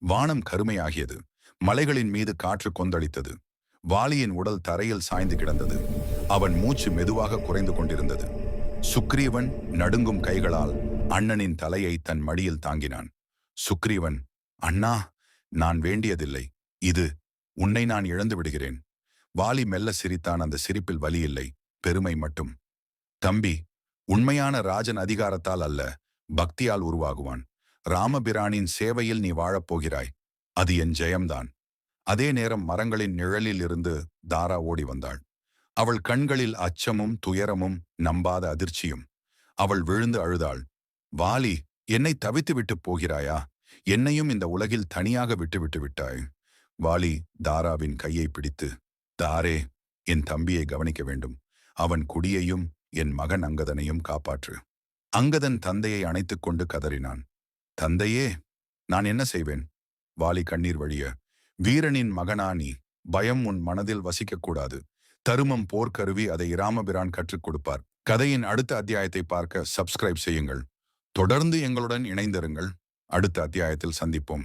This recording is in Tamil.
வானம் கருமையாகியது. மலைகளின் மீது காற்று கொந்தளித்தது. வாலியின் உடல் தரையில் சாய்ந்து கிடந்தது. அவன் மூச்சு மெதுவாக குறைந்து கொண்டிருந்தது. சுக்ரீவன் நடுங்கும் கைகளால் அண்ணனின் தலையை தன் மடியில் தாங்கினான். சுக்ரீவன் அண்ணா நான் வேண்டியதில்லை. இது உன்னை நான் இழந்து விடுகிறேன். வாலி மெல்ல சிரித்தான். அந்த சிரிப்பில் வலி இல்லை பெருமை மட்டும். தம்பி உண்மையான ராஜன் அதிகாரத்தால் அல்ல பக்தியால் உருவாகுவான். ராமபிரானின் சேவையில் நீ வாழப்போகிறாய். அது என் ஜெயம்தான். அதே நேரம் மரங்களின் நிழலில் இருந்து தாரா ஓடி வந்தாள். அவள் கண்களில் அச்சமும் துயரமும் நம்பாத அதிர்ச்சியும். அவள் விழுந்து அழுதாள். வாலி என்னை தவித்து விட்டு போகிறாயா? என்னையும் இந்த உலகில் தனியாக விட்டுவிட்டு விட்டாய். வாலி தாராவின் கையை பிடித்து தாரே என் தம்பியை கவனிக்க வேண்டும். அவன் குடியையும் என் மகன் அங்கதனையும் காப்பாற்று. அங்கதன் தந்தையை அணைத்துக் கொண்டு கதறினான். தந்தையே நான் என்ன செய்வேன்? வாலி கண்ணீர் வழிய. வீரனின் மகனானி பயம் உன் மனதில் வசிக்கக்கூடாது. தருமம் போர்க்கருவி அதை இராமபிரான் கற்றுக் கொடுப்பார். கதையின் அடுத்த அத்தியாயத்தை பார்க்க சப்ஸ்கிரைப் செய்யுங்கள். தொடர்ந்து எங்களுடன் இணைந்திருங்கள். அடுத்த அத்தியாயத்தில் சந்திப்போம்.